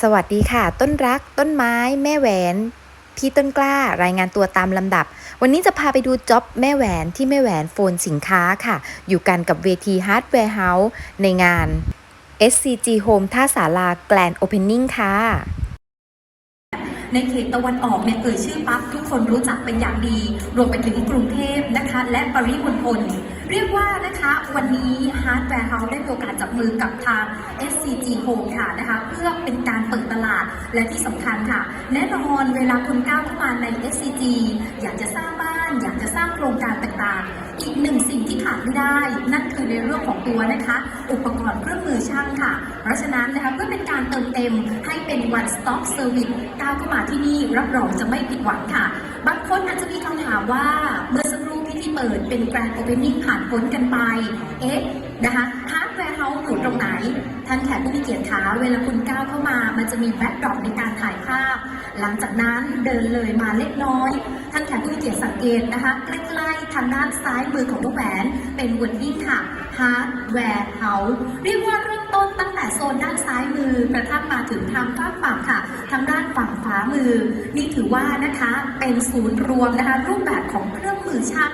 สวัสดีค่ะ ต้นรัก ต้นไม้ แม่แหวน พี่ต้นกล้ารายงานตัวตามลำดับ วันนี้จะพาไปดูจ็อบแม่แหวนที่แม่แหวนโฟนสินค้าค่ะ อยู่กันกับเวที Hardware House ในงาน SCG Home ท่าสาราแกลนโอเพนนิ่งค่ะ ในเขตตะวันออกเนี่ยเอ่ยชื่อปั๊บทุกคนรู้จักเป็นอย่างดี รวมไปถึงกรุงเทพนะคะ และปริมณฑล เรียกว่านะคะวันนี้ Hardware House ได้มีโอกาสจับมือกับทาง SCG Home ค่ะนะคะเพื่อเป็นการเปิดตลาดและที่สำคัญค่ะ แน่นอนเวลาคุณก้าวเข้ามาใน SCG อยากจะสร้างบ้าน อยากจะสร้างโครงการต่างๆ อีกหนึ่งสิ่งที่ขาดไม่ได้ นั่นคือในเรื่องของตัวนะคะ อุปกรณ์เครื่องมือช่างค่ะ เพราะฉะนั้นนะคะเพื่อเป็นการเติมเต็มให้เป็น one stop service ก้าวเข้ามาที่นี่รับรองจะไม่ผิดหวังค่ะ บางคนอาจจะมีคำถามว่าเมื่อสักครู่ พิธีเปิดเป็น grand opening ผ่านพ้นกันไป เอ๊ะนะคะ hardware house อยู่ตรงไหน ท่านแขกผู้มีเกียรติคะเวลาคุณก้าวเข้ามา มันจะมีแบ็คดรอปในการถ่ายภาพ หลังจากนั้นเดินเลยมาเล็กน้อย ท่านแขกผู้มีเกียรติสังเกตนะคะ ใกล้ๆทางด้านซ้ายมือของน้องแหวน เป็นวอร์ดิ้งค่ะ hardware house เรียกว่า แต่โซนด้านซ้ายมือกระทั่งมาถึงทางฝั่งฝั่งค่ะ ทางด้านฝั่งขวามือ นี่ถือว่านะคะเป็นศูนย์รวมนะคะ รูปแบบของเครื่องมือช่าง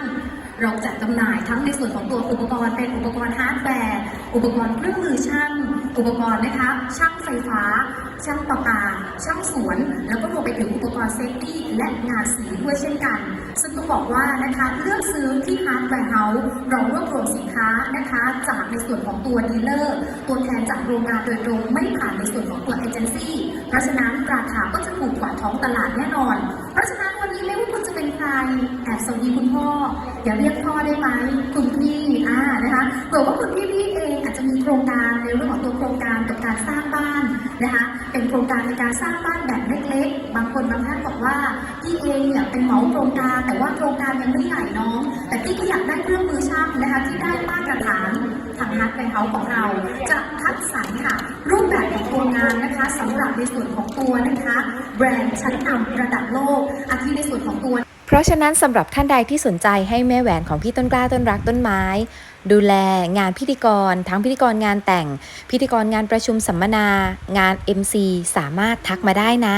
เราจัดจำหน่ายทั้งในส่วนของตัวอุปกรณ์เป็นอุปกรณ์ฮาร์ดแวร์ อุปกรณ์เครื่องมือช่าง อุปกรณ์นะคะช่างไฟฟ้า ช่างประปา ช่างสวน แล้วก็รวมไปถึงอุปกรณ์เซฟตี้และงานสีด้วยเช่นกัน ซึ่งต้องบอกว่านะคะเลือกซื้อที่ฮาร์ดแวร์เฮาส์เรารวบรวมสินค้านะคะ จากในส่วนของตัวดีลเลอร์ตัวแทนจากโรงงานโดยตรงไม่ผ่านในส่วนของตัวเอเจนซี่เพราะฉะนั้นราคาก็จะถูกกว่าท้องตลาดแน่นอน เพราะฉะนั้นวันนี้ไม่ว่าคุณจะเป็นใครแอบสวัสดีคุณพ่ออย่าเรียกพ่อได้ไหมคุณพี่อ่านะคะเผื่อว่าคุณพี่พี่เองอาจจะมีโครงการในเรื่องของตัวโครงการกับการสร้างบ้านนะคะเป็นโครงการในการสร้างบ้านแบบเล็กๆ บางคนบางท่านบอกว่าพี่เองเนี่ยเป็นเหมาโครงการ แต่ว่าโครงการยังไม่ใหญ่น้อง แต่พี่ก็อยากได้เครื่องมือช่างนะคะที่ได้มาตรฐานทางฮาร์ดแวร์เฮาส์ของเรา จะคัดสรรค่ะ รูปแบบของโครงงานนะคะสำหรับในส่วนของตัวนะคะ แบรนด์ชั้นนำระดับโลกอาทิในส่วนของตัว เพราะฉะนั้นสำหรับท่านใดที่สนใจให้แม่แหวนของพี่ต้นกล้าต้นรักต้นไม้ ดูแลงานพิธีกร ทั้งพิธีกรงานแต่ง พิธีกรงานประชุมสัมมนา งาน MC สามารถทักมาได้นะ